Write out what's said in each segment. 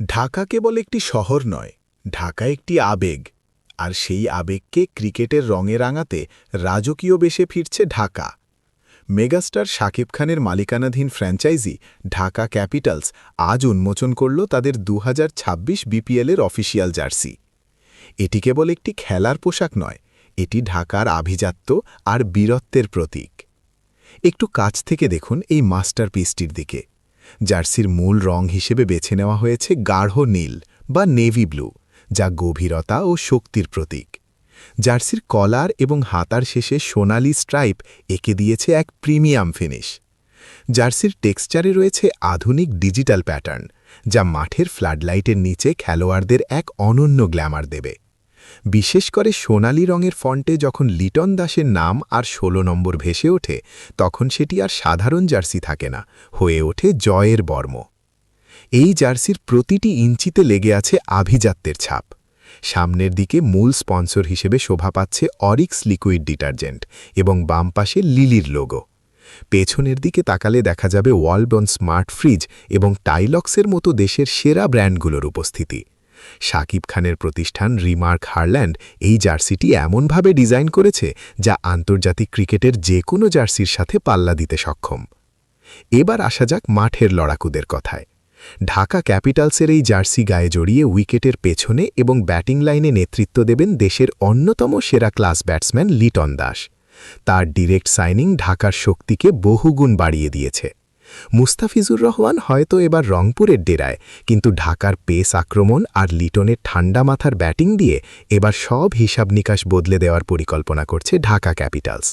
ঢাকা কেবল একটি শহর নয়, ঢাকা একটি আবেগ। আর সেই আবেগকে ক্রিকেটের রঙে রাঙাতে রাজকীয় বেশে ফিরছে ঢাকা। মেগাস্টার শাকিব খানের মালিকানাধীন ফ্র্যাঞ্চাইজি ঢাকা ক্যাপিটালস আজ উন্মোচন করল তাদের দু হাজার বিপিএলের অফিসিয়াল জার্সি। এটি কেবল একটি খেলার পোশাক নয়, এটি ঢাকার আভিজাত্য আর বীরত্বের প্রতীক। একটু কাছ থেকে দেখুন এই মাস্টারপিসটির দিকে। জার্সির মূল রং হিসেবে বেছে নেওয়া হয়েছে গাঢ় নীল বা নেভি ব্লু, যা গভীরতা ও শক্তির প্রতীক। জার্সির কলার এবং হাতার শেষে সোনালি স্ট্রাইপ একে দিয়েছে এক প্রিমিয়াম ফিনিশ। জার্সির টেক্সচারে রয়েছে আধুনিক ডিজিটাল প্যাটার্ন, যা মাঠের ফ্লাডলাইটের নিচে খেলোয়াড়দের এক অনন্য গ্ল্যামার দেবে। বিশেষ করে সোনালি রঙের ফন্টে যখন লিটন দাসের নাম আর ১৬ নম্বর ভেসে ওঠে, তখন সেটি আর সাধারণ জার্সি থাকে না, হয়ে ওঠে জয়ের বর্ম। এই জার্সির প্রতিটি ইঞ্চিতে লেগে আছে আভিজাত্যের ছাপ। সামনের দিকে মূল স্পন্সর হিসেবে শোভা পাচ্ছে অরিক্স লিকুইড ডিটারজেন্ট এবং বাম পাশে লিলির লোগো। পেছনের দিকে তাকালে দেখা যাবে ওয়ালবন স্মার্ট ফ্রিজ এবং টাইলক্সের মতো দেশের সেরা ব্র্যান্ডগুলোর উপস্থিতি। শাকিব খানের প্রতিষ্ঠান রিমার্ক হারল্যান্ড এই জার্সিটি এমনভাবে ডিজাইন করেছে যা আন্তর্জাতিক ক্রিকেটের যে কোনো জার্সির সাথে পাল্লা দিতে সক্ষম। এবার আসা যাক মাঠের লড়াকুদের কথায়। ঢাকা ক্যাপিটালসের এই জার্সি গায়ে জড়িয়ে উইকেটের পেছনে এবং ব্যাটিং লাইনে নেতৃত্ব দেবেন দেশের অন্যতম সেরা ক্লাস ব্যাটসম্যান লিটন দাস। তার ডিরেক্ট সাইনিং ঢাকার শক্তিকে বহুগুণ বাড়িয়ে দিয়েছে। মুস্তাফিজুর রহমান হয়তো এবার রংপুরের ডেরায়, কিন্তু ঢাকার পেস আক্রমণ আর লিটনের ঠান্ডা মাথার ব্যাটিং দিয়ে এবার সব হিসাব নিকাশ বদলে দেওয়ার পরিকল্পনা করছে ঢাকা ক্যাপিটালস।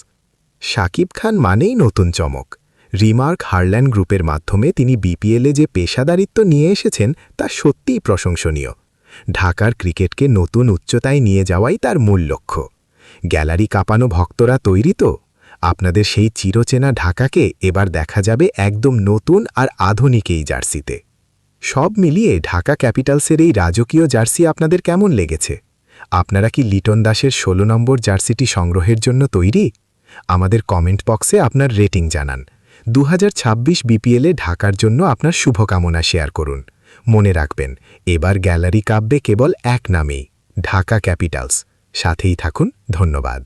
শাকিব খান মানেই নতুন চমক। রিমার্ক হারল্যান্ড গ্রুপের মাধ্যমে তিনি বিপিএলে যে পেশাদারিত্ব নিয়ে এসেছেন, তা সত্যিই প্রশংসনীয়। ঢাকার ক্রিকেটকে নতুন উচ্চতায় নিয়ে যাওয়াই তার মূল লক্ষ্য। গ্যালারি কাঁপানো ভক্তরা তৈরি তো? আপনাদের সেই চিরচেনা ঢাকাকে এবার দেখা যাবে একদম নতুন আর আধুনিক এই জার্সিতে। সব মিলিয়ে ঢাকা ক্যাপিটালসের এই রাজকীয় জার্সি আপনাদের কেমন লেগেছে? আপনারা কি লিটন দাসের ১৬ নম্বর জার্সিটি সংগ্রহের জন্য তৈরি? আমাদের কমেন্ট বক্সে আপনার রেটিং জানান। দু হাজার ছাব্বিশ বিপিএলে ঢাকার জন্য আপনার শুভকামনা শেয়ার করুন। মনে রাখবেন, এবার গ্যালারি কাব্যে কেবল এক নামেই, ঢাকা ক্যাপিটালস। সাথেই থাকুন, ধন্যবাদ।